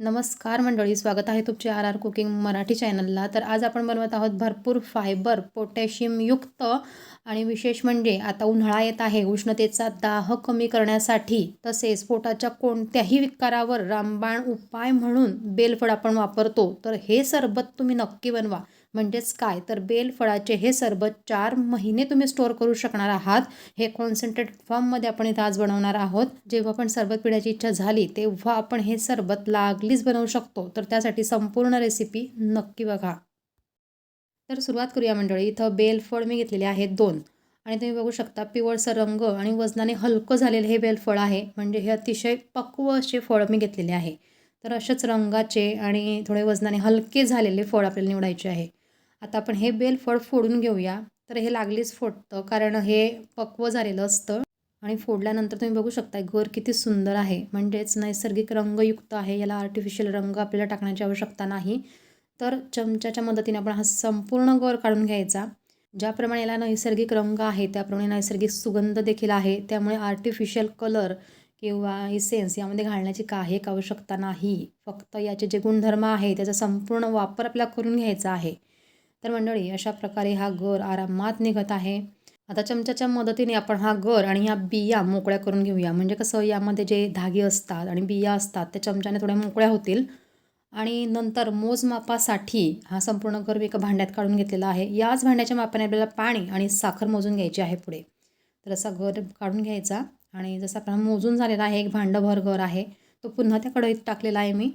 नमस्कार मंडळी स्वागत आहे तुमचे आर आर कुकिंग मराठी चॅनलला. तर आज आपण बनवत आहोत भरपूर फायबर पोटॅशियमयुक्त आणि विशेष म्हणजे आता उन्हाळा येत आहे उष्णतेचा दाह कमी करण्यासाठी. तसेच पोटाच्या कोणत्याही विकारावर रामबाण उपाय म्हणून बेलफळ आपण वापरतो. तर हे सरबत तुम्ही नक्की बनवा. म्हणजेच काय? तर बेलफळाचे हे सरबत चार महिने तुम्ही स्टोअर करू शकणार आहात. हे कॉन्सन्ट्रेट फॉर्ममध्ये आपण इथं आज बनवणार आहोत. जेव्हा पण सरबत पिण्याची इच्छा झाली तेव्हा आपण हे सरबत लागलीच बनवू शकतो. तर त्यासाठी संपूर्ण रेसिपी नक्की बघा. तर सुरुवात करूया मंडळी. इथं बेलफळ मी घेतलेले आहेत दोन. आणि तुम्ही बघू शकता पिवळसर रंग आणि वजनाने हलकं झालेलं हे बेलफळ आहे. म्हणजे हे अतिशय पक्व असे फळ मी घेतलेले आहे. तर अशाच रंगाचे आणि थोडे वजनाने हलके झालेले फळ आपल्याला निवडायचे आहे. आता आपण हे बेल फळ फोडून घेऊया. तर हे लागलीच फोडतं कारण हे पक्व झालेलं असतं. आणि फोडल्यानंतर तुम्ही बघू शकता घर किती सुंदर आहे. म्हणजेच नैसर्गिक रंगयुक्त आहे. याला आर्टिफिशियल रंग आपल्याला टाकण्याची आवश्यकता नाही. तर चमच्याच्या मदतीने आपण हा संपूर्ण गर काढून घ्यायचा. ज्याप्रमाणे याला नैसर्गिक रंग आहे त्याप्रमाणे नैसर्गिक सुगंध देखील आहे. त्यामुळे आर्टिफिशियल कलर किंवा इसेन्स यामध्ये घालण्याची काही एक आवश्यकता नाही. फक्त याचे जे गुणधर्म आहे त्याचा संपूर्ण वापर आपल्याला करून घ्यायचा आहे. तर मंडळी अशा प्रकारे हा गर आरामात निघत आहे. आता चमच्याच्या मदतीने आपण हा गर आणि ह्या बिया मोकळ्या करून घेऊया. म्हणजे कसं यामध्ये जे धागे असतात आणि बिया असतात त्या चमच्याने थोड्या मोकळ्या होतील. आणि नंतर मोजमापासाठी हा संपूर्ण गर मी एका भांड्यात काढून घेतलेला आहे. याच भांड्याच्या मापाने आपल्याला पाणी आणि साखर मोजून घ्यायची आहे पुढे. तर असा गर काढून घ्यायचा. आणि जसं आपण मोजून झालेला आहे एक भांडंभर गर आहे तो पुन्हा त्या कढईत टाकलेला आहे मी.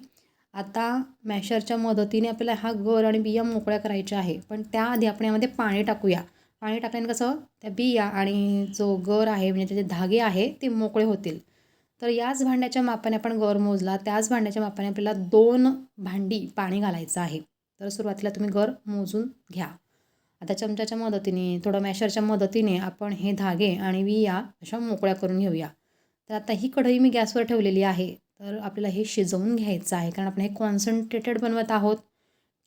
आता मॅशरच्या मदतीने आपल्याला हा गर आणि बिया मोकळ्या करायच्या आहे. पण त्याआधी आपण यामध्ये पाणी टाकूया. पाणी टाकल्याने कसं त्या बिया आणि जो गर आहे म्हणजे त्याचे धागे आहे ते मोकळे होतील. तर याच भांड्याच्या मापाने आपण गर मोजला. त्याच भांड्याच्या मापाने आपल्याला दोन भांडी पाणी घालायचं आहे. तर सुरुवातीला तुम्ही गर मोजून घ्या. आता चमच्याच्या मदतीने थोडं मॅशरच्या मदतीने आपण हे धागे आणि विया अशा मोकळ्या करून घेऊया. तर आता ही कढई मी गॅसवर ठेवलेली आहे. तर आपल्याला हे शिजवून घ्यायचं आहे कारण आपण हे कॉन्सन्ट्रेटेड बनवत आहोत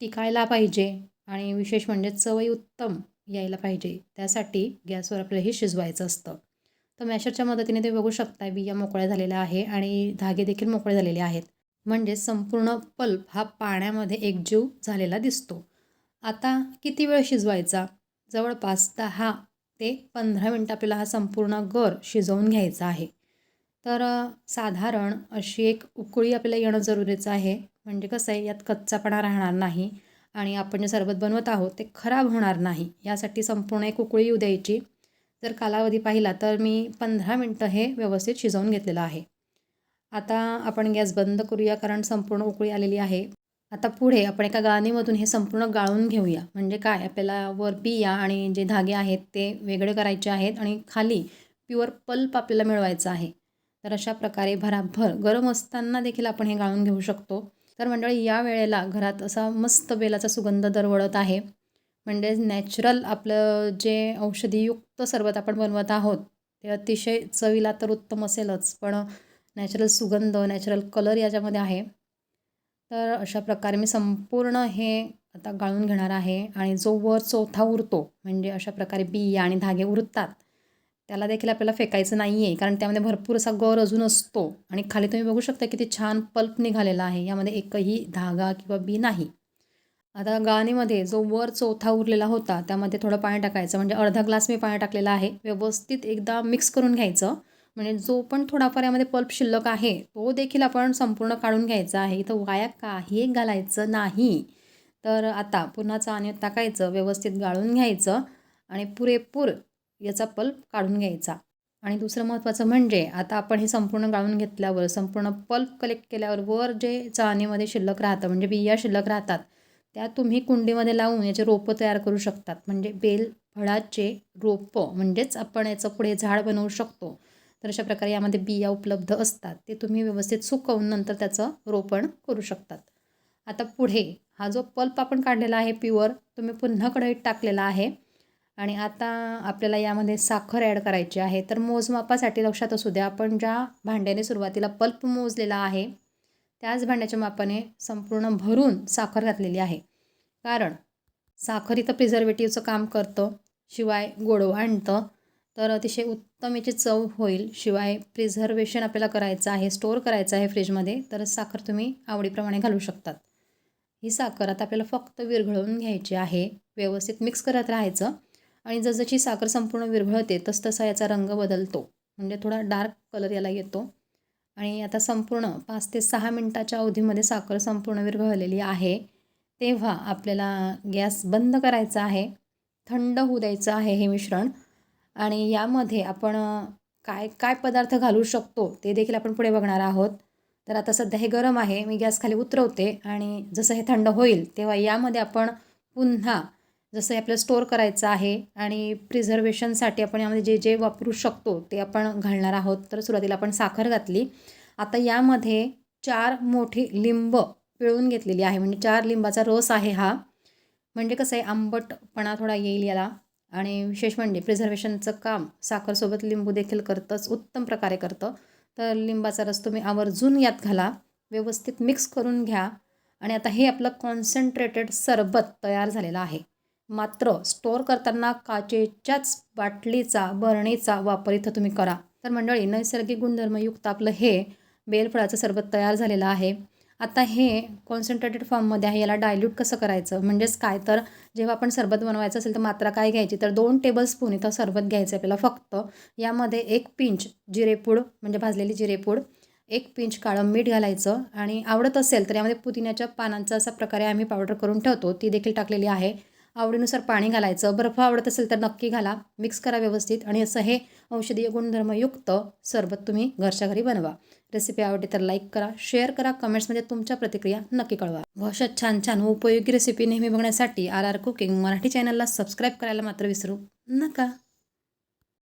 टिकायला पाहिजे आणि विशेष म्हणजे चवई उत्तम यायला पाहिजे. त्यासाठी गॅसवर आपल्याला हे शिजवायचं असतं. तर मॅशरच्या मदतीने ते बघू शकता बिया मोकळ्या झालेल्या आहे आणि धागे देखील मोकळे झालेले आहेत. म्हणजे संपूर्ण पल्प हा पाण्यामध्ये एकजीव झालेला दिसतो. आता किती वेळ शिजवायचा? जवळपास दहा ते पंधरा मिनटं आपल्याला हा संपूर्ण गर शिजवून घ्यायचा आहे. तर साधारण अशी एक उकळी आपल्याला येणं जरुरीचं आहे. म्हणजे कसं आहे यात कच्चापणा राहणार नाही आणि आपण जे सरबत बनवत आहोत ते खराब होणार नाही. यासाठी संपूर्ण एक उकळी येऊ द्यायची. जर कालावधी पाहिला तर मी पंधरा मिनटं हे व्यवस्थित शिजवून घेतलेलं आहे. आता आपण गॅस बंद करूया कारण संपूर्ण उकळी आलेली आहे. आता पुढे आपण एका गाणीमधून हे संपूर्ण गाळून घेऊया. म्हणजे काय? आपल्याला वर बिया आणि जे धागे आहेत ते वेगळे करायचे आहेत आणि खाली प्युअर पल्प आपल्याला मिळवायचं आहे. तर अशा प्रकारे भराभर गरम असताना देखील आपण हे गाळून घेऊ शकतो. तर मंडळी या वेळेला घरात असा मस्त बेलाचा सुगंध दरवळत आहे. म्हणजे नॅचरल आपलं जे औषधीयुक्त सरबत आपण बनवत आहोत ते अतिशय चवीला तर उत्तम असेलच पण नॅचरल सुगंध नॅचरल कलर याच्यामध्ये आहे. तर अशा प्रकारे मी संपूर्ण हे आता गाळून घेणार आहे आणि जो वर चौथा उरतो म्हणजे अशा प्रकारे बिया आणि धागे उरतात त्याला देखील आपल्याला फेकायचं नाही आहे कारण त्यामध्ये भरपूर असा गर अजून असतो. आणि खाली तुम्ही बघू शकता किती छान पल्प निघालेला आहे. यामध्ये एकही धागा किंवा बी नाही. आता गाणीमध्ये जो वर चौथा उरलेला होता त्यामध्ये थोडं पाणी टाकायचं. म्हणजे अर्धा ग्लास मी पाणी टाकलेला आहे. व्यवस्थित एकदा मिक्स करून घ्यायचं. म्हणजे जो पण थोडाफार यामध्ये पल्प शिल्लक आहे तो देखील आपण संपूर्ण काढून घ्यायचा आहे. इथं वाया काही घालायचं नाही. तर आता पुन्हा चाणी टाकायचं व्यवस्थित गाळून घ्यायचं. आणि पुरेपूर याचा पल्प काढून घ्यायचा. आणि दुसरं महत्त्वाचं म्हणजे आता आपण हे संपूर्ण गाळून घेतल्यावर संपूर्ण पल्प कलेक्ट केल्यावर वर जे चाळणीमध्ये शिल्लक राहतं म्हणजे बिया शिल्लक राहतात त्या तुम्ही कुंडीमध्ये लावून याचे रोपं तयार करू शकतात. म्हणजे बेल फळाचे रोपं म्हणजेच आपण याचं पुढे झाड बनवू शकतो. तर अशा प्रकारे यामध्ये बिया उपलब्ध असतात. ते तुम्ही व्यवस्थित सुकवून नंतर त्याचं रोपण करू शकतात. आता पुढे हा जो पल्प आपण काढलेला आहे प्युअर तुम्ही पुन्हा कढईत टाकलेला आहे. आणि आता आपल्याला यामध्ये साखर ॲड करायची आहे. तर मोजमापासाठी लक्षात असू द्या आपण ज्या भांड्याने सुरुवातीला पल्प मोजलेला आहे त्याच भांड्याच्या मापाने संपूर्ण भरून साखर घातलेली आहे. कारण साखर इथं प्रिझर्वेटिव्हचं काम करतं शिवाय गोडवा आणतं तर अतिशय उत्तम याची चव होईल. शिवाय प्रिझर्वेशन आपल्याला करायचं आहे स्टोअर करायचं आहे फ्रीजमध्ये तर साखर तुम्ही आवडीप्रमाणे घालू शकतात. ही साखर आता आपल्याला फक्त विरघळवून घ्यायची आहे. व्यवस्थित मिक्स करत राहायचं. आणि जसजशी साखर संपूर्ण विरघळते तसतसा याचा रंग बदलतो. म्हणजे थोडा डार्क कलर याला येतो. आणि आता संपूर्ण पाच ते सहा मिनटाच्या अवधीमध्ये साखर संपूर्ण विरघळलेली आहे. तेव्हा आपल्याला गॅस बंद करायचा आहे. थंड होऊ द्यायचं आहे हे मिश्रण. आणि यामध्ये आपण काय काय पदार्थ घालू शकतो ते देखील आपण पुढे बघणार आहोत. तर आता सध्या हे गरम आहे मी गॅस खाली उतरवते. आणि जसं हे थंड होईल तेव्हा यामध्ये आपण पुन्हा जसं हे स्टोअर करायचं आहे आणि प्रिझर्वेशनसाठी आपण यामध्ये जे जे वापरू शकतो ते आपण घालणार आहोत. तर सुरुवातीला आपण साखर घातली. आता यामध्ये चार मोठी लिंब पिळून घेतलेली आहे. म्हणजे चार लिंबाचा रस आहे हा. म्हणजे कसं आहे आंबटपणा थोडा येईल याला. आणि विशेष म्हणजे प्रिझर्वेशनचं काम साखरसोबत लिंबू देखील करतंच उत्तम प्रकारे करतं. तर लिंबाचा रस तुम्ही आवर्जून यात घाला. व्यवस्थित मिक्स करून घ्या. आणि आता हे आपलं कॉन्सन्ट्रेटेड सरबत तयार झालेलं आहे. मात्र स्टोअर करताना काचेच्याच बाटलीचा बरणीचा वापर इथं तुम्ही करा. तर मंडळी नैसर्गिक गुणधर्मयुक्त आपलं हे बेलफळाचं सरबत तयार झालेलं आहे. आता हे कॉन्सन्ट्रेटेड फॉर्ममध्ये आहे याला डायल्यूट कसं करायचं? म्हणजेच काय? तर जेव्हा आपण सरबत बनवायचं असेल तर मात्रा काय घ्यायची? तर दोन टेबलस्पून इथं सरबत घ्यायचं आपल्याला फक्त. यामध्ये एक पिंच जिरेपूड म्हणजे भाजलेली जिरेपूड एक पिंच काळं मीठ घालायचं आणि आवडत असेल तर यामध्ये पुदिन्याच्या पानांचा असा प्रकारे आम्ही पावडर करून ठेवतो. ती देखील टाकलेली आहे. आवडीनुसार पाणी घालायचं बर्फ आवडत असेल तर नक्की घाला. मिक्स करा व्यवस्थित आणि असं हे औषधीय गुणधर्मयुक्त सरबत तुम्ही घरच्या घरी बनवा. रेसिपी आवडली तर लाईक करा शेअर करा कमेंट्समध्ये तुमच्या प्रतिक्रिया नक्की कळवा. व अशा छान छान उपयोगी रेसिपी नेहमी बघण्यासाठी आर आर कुकिंग मराठी चॅनलला सबस्क्राईब करायला मात्र विसरू नका.